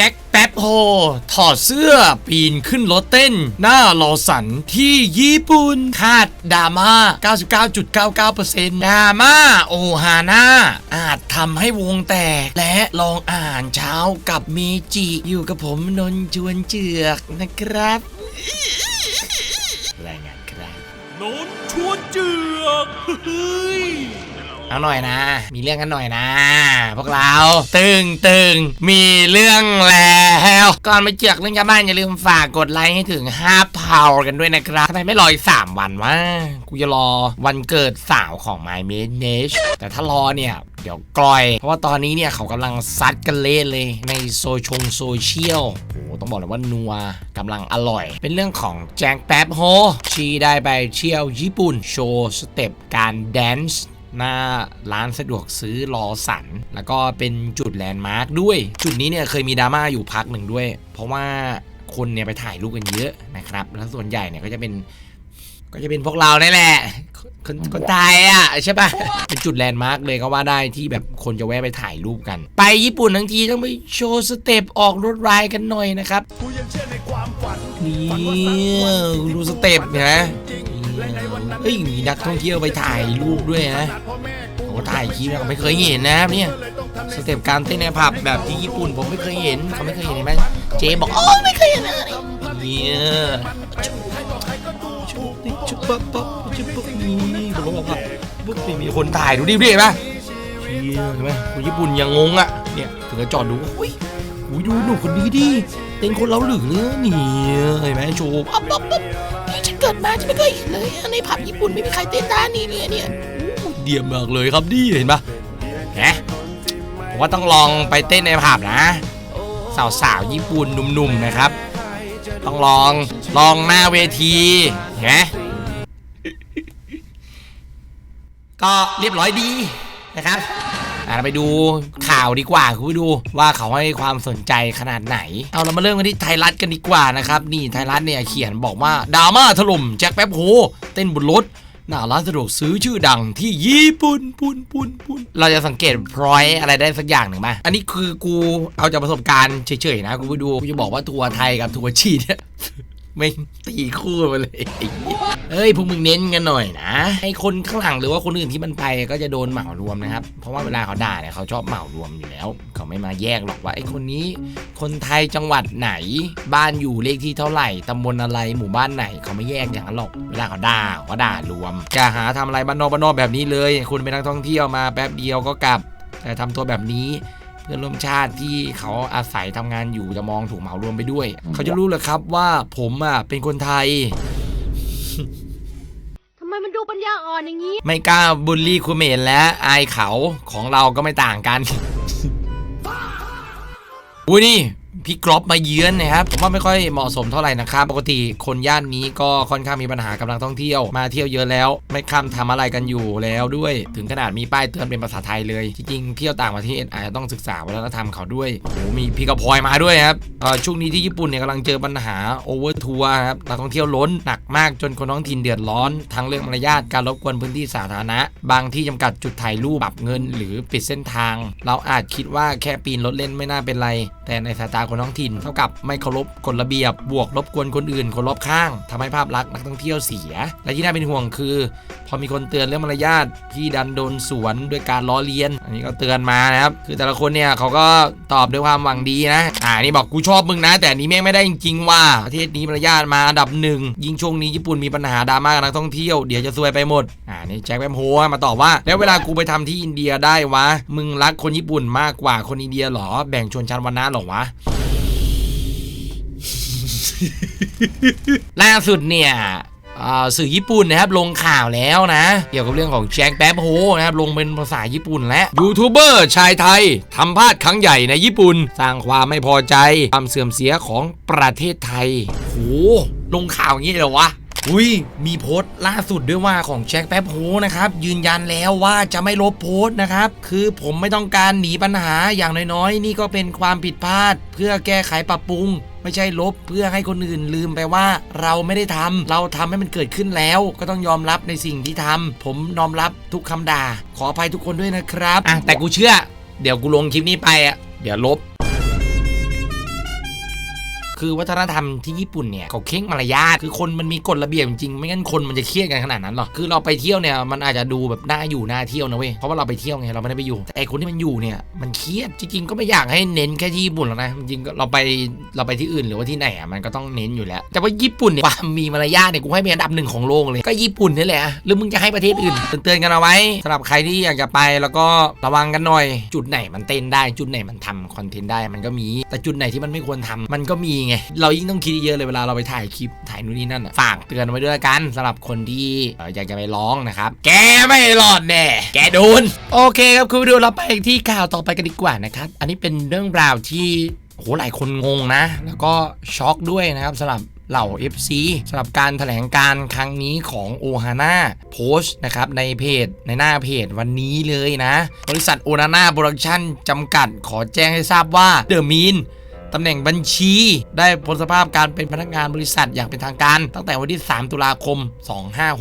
จ็คแป๊บโฮถอดเสื้อปีนขึ้นรถเต้น หน้ารอสันที่ญี่ปุ่นคาดดราม่า 99.99%ดราม่าโอฮาน่าอาจทำให้วงแตก และลองอ่านเช้ากับเมจิอยู่กับผมนนท์จวนเจือกนะครับรายงานครับนนชวนเจือกเฮ้ย เอาหน่อยนะ มีเรื่องกันหน่อยนะ พวกเราตึงตึงมีเรื่องแล้วก่อนไปเจือกเรื่องชาวบ้านอย่าลืมฝากกดไลค์ให้ถึง5เผากันด้วยนะครับทำไมไม่รออีก3วันวะกูจะรอวันเกิดสาวของ My m a d n a g e แต่ถ้ารอเนี่ยเดี๋ยวกลอย เพราะว่าตอนนี้เนี่ยเขากำลังซัดกันเละเลย ในโซชงโซเชียลโอ้ต้องบอกเลยว่านัวกำลังอร่อย เป็นเรื่องของแจงแป๊บโฮชีได้ไปเที่ยวญี่ปุ่นโชว์สเต็ปการแดนซ์ หน้าร้านสะดวกซื้อรอสัน แล้วก็เป็นจุดแลนด์มาร์คด้วย จุดนี้เนี่ยเคยมีดราม่าอยู่พักหนึ่งด้วย เพราะว่าคนเนี่ยไปถ่ายรูปกันเยอะนะครับ แล้วส่วนใหญ่เนี่ยก็จะเป็นก็จะเป็นพวกเรานี่แหละ คนคนไทยอะใช่ปะเป็นจุดแลนด์มาร์กเลยก็ว่าได้ที่แบบคนจะแวะไปถ่ายรูปกัน ไปญี่ปุ่นทั้งทีต้องไปโชว์สเต็ปออกรถรายกันหน่อยนะครับกูยังเชื่อในความฝันนี่ดูสเต็ปนะ เฮ้ยมีนักท่องเที่ยวไปถ่ายรูปด้วยนะพ่อแม่กูเขาถ่ายคลิปนะไม่เคยเห็นนะครับเนี่ยสเต็ปการเต้นในผับแบบที่ญี่ปุ่นผมไม่เคยเห็นเขาไม่เคยเห็นไหมเจบอกโอ้ไม่เคยเห็นเลยเนี่ยชุบชุบปั๊บปั๊บชุบปั๊บนี่ผมบอกว่าปุ๊บมีคนถ่ายดูดิเห็นปะเชี่ยเห็นไหมคนญี่ปุ่นยังงงอะเนี่ยถึงจะจอดดูอุ้ยอุ้ยดูหนุ่มคนนี้ดิเต้นคนเล้าหรือเนี่ยเห็นไหมโชว์ปั๊บปั๊บปั๊บ เกิดมาฉันไม่เคยเห็นเลย ในผับญี่ปุ่นไม่มีใครเต้นท่านี้เลยเนี่ยเดียมมากเลยครับนี่เห็นปะแหมผมว่าต้องลองไปเต้นในผับนะ สาวๆญี่ปุ่นหนุ่มๆนะครับ ต้องลองลองหน้าเวทีเห็นไหมก็เรียบร้อยดีนะครับ อะเราไปดูข่าวดีกว่าคุณผู้ดูว่าเขาให้ความสนใจขนาดไหน เอาเรามาเริ่มกันที่ไทยรัฐกันดีกว่านะครับนี่ไทยรัฐเนี่ยเขียนบอกว่าดราม่าถล่มแจ็คแป๊บโฮเต้นบนรถหน้าร้านสะดวกซื้อชื่อดังที่ญี่ปุ่นปุ่นปุ่นปุ่นเราจะสังเกตพรอยอะไรได้สักอย่างหนึ่งไหมอันนี้คือกูเอาจากประสบการณ์เฉยๆนะกูไปดูกูจะบอกว่าทัวร์ไทยกับทัวร์จีนเนี่ย ไม่ตีคู่มาเลยเอ้ยพวกมึงเน้นกันหน่อยนะไอคนข้างหลังหรือว่าคนอื่นที่มันไปก็จะโดนเหมารวมนะครับ เพราะว่าเวลาเขาด่าเนี่ยเขาชอบเหมารวมอยู่แล้ว เขาไม่มาแยกหรอกว่าไอคนนี้ คนไทยจังหวัดไหน บ้านอยู่เลขที่เท่าไหร่ตำบลอะไรหมู่บ้านไหนเขาไม่แยกอย่างนั้นหรอกเวลาเขาด่าเขาด่ารวมจะหาทำอะไรบ้านนอกบ้านนอกแบบนี้เลย คุณเป็นนักท่องเที่ยวมาแป๊บเดียวก็กลับแต่ทำตัวแบบนี้ พื่อนร่วมชาติที่เขาอาศัยทำงานอยู่จะมองถูกเหมารวมไปด้วย เขาจะรู้เลยครับว่าผมอะเป็นคนไทยทำไมมันดูปัญญาอ่อนอย่างนี้ ไม่กล้าบูลลี่คุณเมนและอายเขาของเราก็ไม่ต่างกัน อุ้ยนี่ พี่กรอบมาเยือนนะครับผมว่าไม่ค่อยเหมาะสมเท่าไหร่นะครับปกติคนย่านนี้ก็ค่อนข้างมีปัญหากับนักท่องเที่ยว มาเที่ยวเยอะแล้ว ไม่ค้ำทำอะไรกันอยู่แล้วด้วย ถึงขนาดมีป้ายเตือนเป็นภาษาไทยเลยจริงๆเที่ยวต่างประเทศอาจจะต้องศึกษาวัฒนธรรมเขาด้วยโอ้โหมีพี่กระพลอยมาด้วยครับช่วงนี้ที่ญี่ปุ่นเนี่ยกำลังเจอปัญหาโอเวอร์ทัวร์ครับนักท่องเที่ยวล้นหนักมากจนคนท้องถิ่นเดือดร้อนทั้งเรื่องมารยาทการรบกวนพื้นที่สาธารณะ บางที่จำกัดจุดถ่ายรูปปรับเงิน หรือปิดเส้นทาง เราอาจคิดว่าแค่ปีนรถเล่นไม่น่าเป็นไร แต่ในสายตาคนท้องถิ่น เท่ากับไม่เคารพกฎระเบียบ บวกรบกวนคนอื่น คนรอบข้างทำให้ภาพลักษณ์นักท่องเที่ยวเสีย และที่น่าเป็นห่วงคือ พอมีคนเตือนเรื่องมารยาทพี่ดันโดนสวนด้วยการล้อเลียน อันนี้ก็เตือนมานะครับ คือแต่ละคนเนี่ยเขาก็ตอบด้วยความหวังดีนะ อ่านี่บอกกูชอบมึงนะ แต่นี้แม่งไม่ได้จริงๆว่าประเทศนี้มารยาทมาอันดับหนึ่งยิ่งช่วงนี้ญี่ปุ่นมีปัญหาดราม่ากับนักท่องเที่ยวเดี๋ยวจะซวยไปหมด อ่านี่แจ็คแปมโฮมาตอบว่า แล้วเวลากูไปทำที่อินเดียได้วะ มึงรักคนญี่ปุ่นมากกว่าคนอินเดียหรอ แบ่งชนชั้นวรรณะหรอวะ ล่าสุดเนี่ยสื่อญี่ปุ่นนะครับ ลงข่าวแล้วนะ เกี่ยวกับเรื่องของแจ็คแป๊บโฮนะครับ ลงเป็นภาษาญี่ปุ่นและยูทูบเบอร์ชายไทยทำพลาดครั้งใหญ่ในญี่ปุ่น สร้างความไม่พอใจ ความเสื่อมเสียของประเทศไทยโหลงข่าวอย่างนี้เลยเหรอวะอุ้ยมีโพสต์ล่าสุดด้วยว่าของแจ็คแป๊บโฮนะครับ ยืนยันแล้วว่าจะไม่ลบโพสต์นะครับ คือผมไม่ต้องการหนีปัญหาอย่างน้อยๆ นี่ก็เป็นความผิดพลาด เพื่อแก้ไขปรับปรุง ไม่ใช่ลบเพื่อให้คนอื่นลืมไปว่าเราไม่ได้ทำเราทำให้มันเกิดขึ้นแล้ว ก็ต้องยอมรับในสิ่งที่ทำผมยอมรับทุกคำด่า ขออภัยทุกคนด้วยนะครับอะแต่กูเชื่อ เดี๋ยวกูลงคลิปนี้ไปอะเดี๋ยวลบ คือวัฒนธรรมที่ญี่ปุ่นเนี่ยเขาเข่งมารยาทคือคนมันมีกฎระเบียบจริงไม่งั้นคนมันจะเครียดกันขนาดนั้นหรอคือเราไปเที่ยวเนี่ยมันอาจจะดูแบบน่าอยู่น่าเที่ยวนะเว้ยเพราะว่าเราไปเที่ยวไงเราไม่ได้ไปอยู่แต่ไอคนที่มันอยู่เนี่ยมันเครียดจริงๆก็ไม่อยากให้เน้นแค่ที่ญี่ปุ่นหรอกนะจริงเราไปเราไปที่อื่นหรือว่าที่ไหนอะมันก็ต้องเน้นอยู่แล้ว แต่ว่าญี่ปุ่นเนี่ยความมีมารยาทเนี่ยกูให้เป็นอันดับหนึ่งของโลกเลยก็ญี่ปุ่นนี่แหละหรือมึงจะให้ประเทศอื่นเตือนกันเอาไว้สำหรับใครที่อยากจะไปแล้วก็ระวังกันหน่อย จุดไหนมันเต้นได้จุดไหนมันทำคอนเทนต์ได้มันก็มี แต่จุดไหนที่มันไม่ควรทำมันก็มีไงเรายิ่งต้องคิดเยอะเลยเวลาเราไปถ่ายคลิปถ่ายนู่นนี่นั่นอะฝากเตือนไว้ด้วยกันสำหรับคนที่อยากจะไปร้องนะครับ แกไม่รอดแน่ แกโดน โอเคครับคุณผู้ดูเราไปที่ข่าวต่อไปกันดีกว่านะครับ อันนี้เป็นเรื่องราวที่โหหลายคนงงนะ แล้วก็ช็อกด้วยนะครับสำหรับเหล่า FC สำหรับการแถลงการครั้งนี้ของโอฮาน่าโพสต์นะครับ ในเพจในหน้าเพจวันนี้เลยนะ บริษัทโอฮาน่าโปรดักชั่นจำกัดขอแจ้งให้ทราบว่าเดอะมีน ตำแหน่งบัญชี ได้พ้นสภาพการเป็นพนักงานบริษัทอย่างเป็นทางการ ตั้งแต่วันที่ 3 ตุลาคม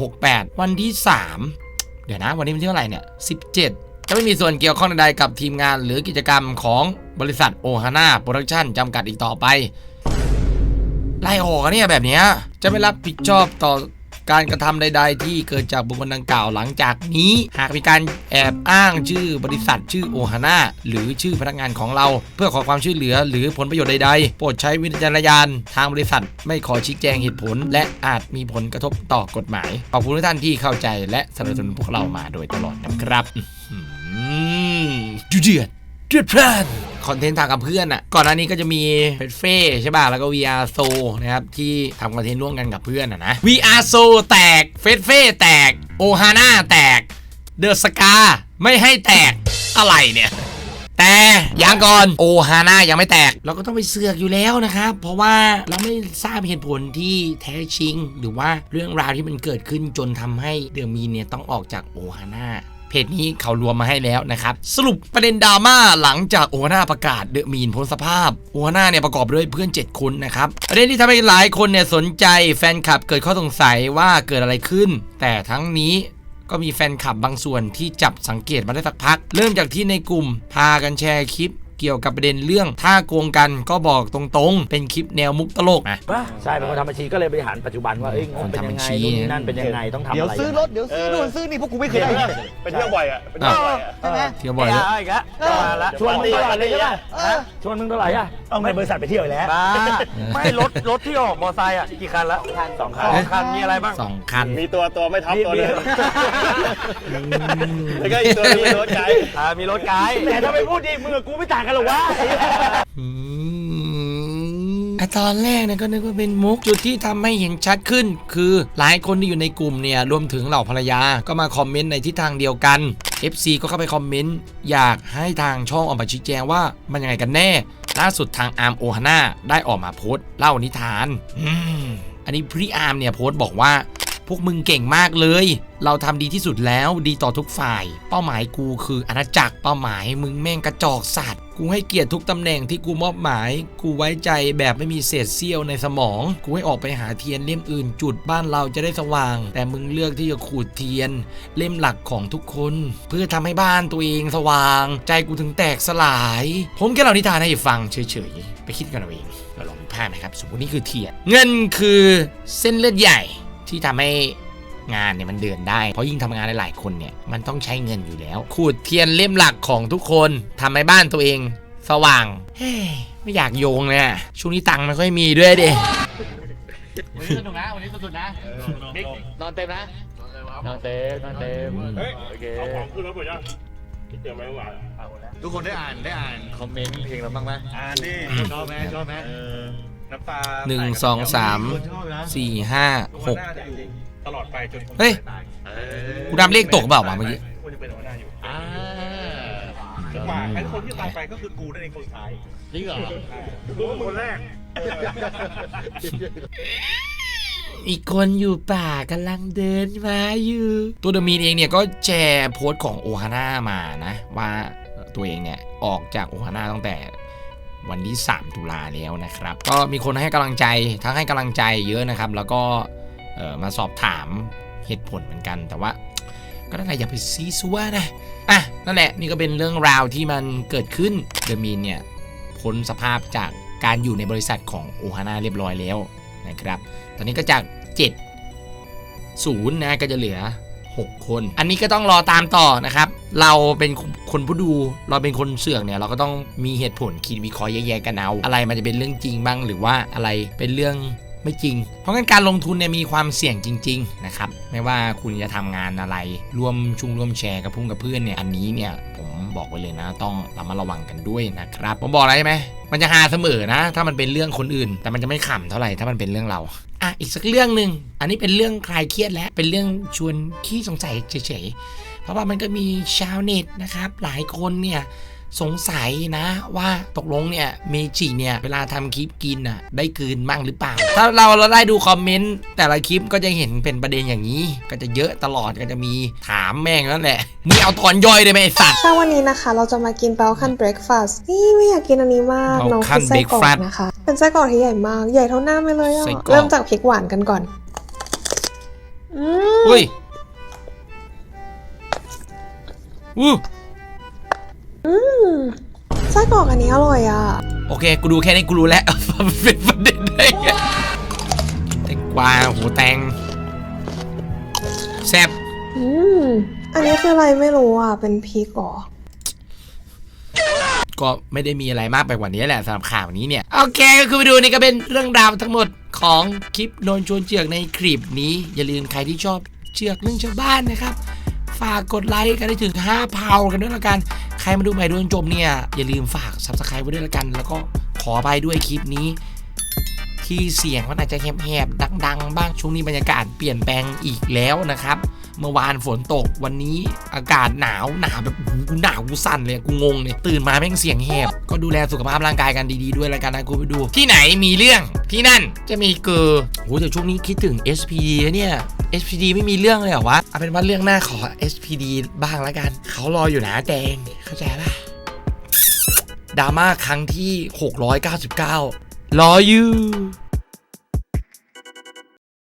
2568 วันที่ 3 เดี๋ยวนะ วันนี้เป็นที่เท่าไหร่เนี่ย 17จะไม่มีส่วนเกี่ยวข้องใดๆกับทีมงานหรือกิจกรรมของบริษัทโอฮาน่าโปรดักชั่นจำกัดอีกต่อไป ไล่ออกเนี่ยแบบนี้จะไม่รับผิดชอบต่อ การกระทำใด ๆ ที่เกิดจากบุคคลดังกล่าวหลังจากนี้ หากมีการแอบอ้างชื่อบริษัทชื่อโอฮาน่าหรือชื่อพนักงานของเรา เพื่อขอความช่วยเหลือหรือผลประโยชน์ใด ๆ โปรดใช้วิจารณญาณทางบริษัท ไม่ขอชี้แจงเหตุผล และอาจมีผลกระทบต่อกฎหมาย ขอบคุณทุกท่านที่เข้าใจและสนับสนุนพวกเรามาโดยตลอดนะครับอื้อหือดูเดือดเดือดพล่าน คอนเทนต์ทางกับเพื่อนอะก่อนหน้านี้ก็จะมีเฟสเฟ่ใช่ป่ะแล้วก็ VR So นะครับที่ทำคอนเทนต์ร่วมกันกับเพื่อนอะนะ VR So แตกเฟสเฟ่แตกโอฮาน่าแตกเดอะสกาไม่ให้แตกอะไรเนี่ยแต่ยังก่อนโอฮาน่ายังไม่แตก เราก็ต้องไปเสือกอยู่แล้วนะครับ เพราะว่าเราไม่ทราบเหตุผลที่แท้จริง หรือว่าเรื่องราวที่มันเกิดขึ้นจนทำให้เดอะมีนเนี่ยต้องออกจากโอฮาน่า เพจนี้เขารวมมาให้แล้วนะครับ สรุปประเด็นดราม่าหลังจากโอฮาน่าประกาศเดอะมีนพ้นสภาพโอฮาน่าเนี่ยประกอบด้วยเพื่อน 7 คนนะครับประเด็นที่ทำให้หลายคนเนี่ยสนใจแฟนคลับเกิดข้อสงสัยว่าเกิดอะไรขึ้น แต่ทั้งนี้ก็มีแฟนคลับบางส่วนที่จับสังเกตมาได้สักพัก เริ่มจากที่ในกลุ่มพากันแชร์คลิป เกี่ยวกับประเด็นเรื่องถ้าโกงกันก็บอกตรงๆ เป็นคลิปแนวมุกตลกนะว่าใช่เป็นคนทำบัญชีก็เลยบริหารปัจจุบันว่าเอ้ยงบเป็นยังไงคนทำบัญชีนู่นนี่นั่นเป็นยังไงต้องทำอะไร เดี๋ยวซื้อรถเดี๋ยวซื้อนู่นซื้อนี่พวกกูไม่เคยได้ไปเที่ยวบ่อยอะไปเที่ยวบ่อยอะ ใช่ไหมเที่ยวบ่อยเอแล้วาอีกแล้วมาละชวนมึงเท่าไหร่เลยใช่ป่ะเออชวนมึงเท่าไหร่อะต้องในบริษัทไปเที่ยวอีกแล้ว บ้า ไม่รถรถที่ออกมอไซค์อะกี่คันละสองคัสนองคันมีอะไรบ้าง สองคัน มีตัวตัวไม่ทับมีตัวมีเลยแล้วก็อีกตัวมีรถไกด์ อ่ามีรถไกด์แต่ถ้าไม่พูดดิมึงกับกูไม่ต่างกันหรอกวะ อืมไอตอนแรกเนี่ยก็นึกว่าเป็นมุกจุดที่ทำให้เห็นชัดขึ้น คือหลายคนที่อยู่ในกลุ่มเนี่ยรวมถึงเหล่าภรรยาก็มาคอมเมนต์ในทิศทางเดียวกัน FC ก็เข้าไปคอมเมนต์อยากให้ทางช่องออกมาชี้แจงว่ามันยังไงกันแน่ ล่าสุดทางอาร์มโอฮาน่าได้ออกมาโพสต์เล่านิทาน อืม อันนี้พี่อาร์มเนี่ยโพสต์บอกว่า พวกมึงเก่งมากเลย เราทำดีที่สุดแล้วดีต่อทุกฝ่าย เป้าหมายกูคืออาณาจักรเป้าหมายมึงแม่งกระจอกสัตว์กูให้เกียรติทุกตำแหน่งที่กูมอบหมาย กูไว้ใจแบบไม่มีเศษเสี้ยวในสมอง กูให้ออกไปหาเทียนเล่มอื่นจุดบ้านเราจะได้สว่าง แต่มึงเลือกที่จะขูดเทียน เล่มหลักของทุกคน เพื่อทำให้บ้านตัวเองสว่าง ใจกูถึงแตกสลาย ผมแค่เล่านิทานให้ฟังเฉยๆ ไปคิดกันเอาเอง เราลองดูภาพนะครับ สมมตินี่คือเทียน เงินคือเส้นเลือดใหญ่ ที่ทำให้งานเนี่ยมันเดินได้ เพราะยิ่งทำงานหลายๆคนเนี่ยมันต้องใช้เงินอยู่แล้ว ขูดเทียนเล่มหลักของทุกคนทำให้บ้านตัวเอง สว่าง เฮ้ยไม่อยากโยงเลยอะช่วงนี้ตังค์ไม่ค่อยมีด้วยดิวันนี้สนุกนะวันนี้สนุกนะบิ๊กนอนเต็มนะนอนเต็มนอนเต็มเฮ้ยโอเคเอาของขึ้นรถหมดยังเตรียมไว้หวานทุกคนได้อ่านได้อ่านคอมเมนต์เพลงเราบ้างไหมอ่านดิชอบไหมชอบไหมเออ น้ำตาหนึ่งสองสามคนชอบนะสี่ห้าหกน่าจะอยู่ตลอดไปจนคนเฮ้ยตายเออกูดำเลขตกเปล่าวะเมื่อกี้ควรจะเป็นหัวหน้าอยู่อ่าจนกว่าไอ้คนที่ตายไปก็คือกูนั่นเองคนสุดท้ายจริงเหรอกูเป็นคนแรก อีกคนอยู่ป่ากำลังเดินมาอยู่ ตัวเดอะมีนเองเนี่ยก็แชร์โพสต์ของโอฮาน่ามานะ ว่าตัวเองเนี่ย ออกจากโอฮาน่าตั้งแต่ วันที่ 3 ตุลาแล้วนะครับ ก็มีคนให้กำลังใจทั้งให้กำลังใจเยอะนะครับ แล้วก็มาสอบถามเหตุผลเหมือนกัน แต่ว่าก็นั่นแหละอย่าไปซีซัวนะอะนั่นแหละนี่ก็เป็นเรื่องราวที่มันเกิดขึ้นเดอมีนเนี่ยพ้นสภาพจากการอยู่ในบริษัทของโอฮาน่าเรียบร้อยแล้วนะครับ ตอนนี้ก็จาก 7 0นะก็จะเหลือ 6 คน อันนี้ก็ต้องรอตามต่อนะครับ เราเป็นคนผู้ดูเราเป็นคนเสือกเนี่ยเราก็ต้องมีเหตุผลคิดวิเคราะห์แยกๆกันเอาอะไรมันจะเป็นเรื่องจริงบ้างหรือว่าอะไรเป็นเรื่องไม่จริง เพราะงั้นการลงทุนเนี่ยมีความเสี่ยงจริง ๆ นะครับ ไม่ว่าคุณจะทำงานอะไร ร่วมชุงร่วมแชร์กับพุ่งกับเพื่อนเนี่ย อันนี้เนี่ยผมบอกไว้เลยนะ ต้องระมัดระวังกันด้วยนะครับ ผมบอกอะไรไหม มันจะหาเสมอนะ ถ้ามันเป็นเรื่องคนอื่น แต่มันจะไม่ขำเท่าไหร่ ถ้ามันเป็นเรื่องเรา อะ อีกสักเรื่องหนึ่ง อันนี้เป็นเรื่องคลายเครียดและ เป็นเรื่องชวนขี้สงสัยเฉยๆ เพราะว่ามันก็มีชาวเน็ตนะครับ หลายคนเนี่ยสงสัยนะว่าตกลงเนี่ยเมจิเนี่ยเวลาทำคลิปกินอะได้กลืนบ้างหรือเปล่า ถ้าเราเราได้ดูคอมเมนต์แต่ละคลิปก็จะเห็นเป็นประเด็นอย่างนี้ ก็จะเยอะตลอดก็จะมีถามแม่งนั่นแหละมึงเอาตอนย่อยได้ไหมไอ้สัตว์เช้าวันนี้นะคะ เราจะมากินเบลคันเบรคฟาสต์นี่ไม่อยากกินอันนี้มาก Balkan น้องคือไส้กรอก breakfast นะคะ เป็นไส้กรอกที่ใหญ่มากใหญ่เท่าหน้าไปเลยอะไส้กรอกเริ่มจากพริกหวานกันก่อนอืม อุ้ยอู้อืมไส้กรอกอันนี้อร่อยอะ โอเค กูดูแค่นี้กูรู้แล้วมันเป็นประเด็นได้ไงแตงกวาหูแตงแซบอืม อันนี้คืออะไรไม่รู้อะ เป็นพริกเหรอ ก็ไม่ได้มีอะไรมากไปกว่านี้แหละสำหรับข่าวนี้เนี่ย โอเค ก็คือไปดูนี่ก็เป็นเรื่องราวทั้งหมดของคลิปโดนชวนเจือกในคลิปนี้ อย่าลืมใครที่ชอบเชือกเรื่องชาวบ้านนะครับ ฝากกดไลค์กันได้ถึง5เผากันด้วยละกัน ใครมาดูใหม่ดูจนจบเนี่ย อย่าลืมฝาก subscribe ไว้ด้วยละกัน แล้วก็ขอไปด้วยคลิปนี้ ที่เสียงมันอาจจะแหบๆดัง ๆ บ้างช่วงนี้บรรยากาศเปลี่ยนแปลงอีกแล้วนะครับ เมื่อวานฝนตกวันนี้อากาศหนาวหนาวแบบโหกูหนาวกูสั่นเลยกูงงเลยตื่นมาแม่งเสียงแหบก็ดูแลสุขภาพร่างกายกันดีๆด้วยแล้วกันนะกูไปดู ที่ไหนมีเรื่องที่นั่นจะมีเกอโอ้โหแต่ช่วงนี้คิดถึง SPD นะเนี่ย HPD ไม่มีเรื่องเลยเหรอวะ เอาเป็นว่าเรื่องหน้าขอ HPD บ้างละกัน เขารออยู่นะแดง เข้าใจปะดราม่าครั้งที่ 699 รออยู่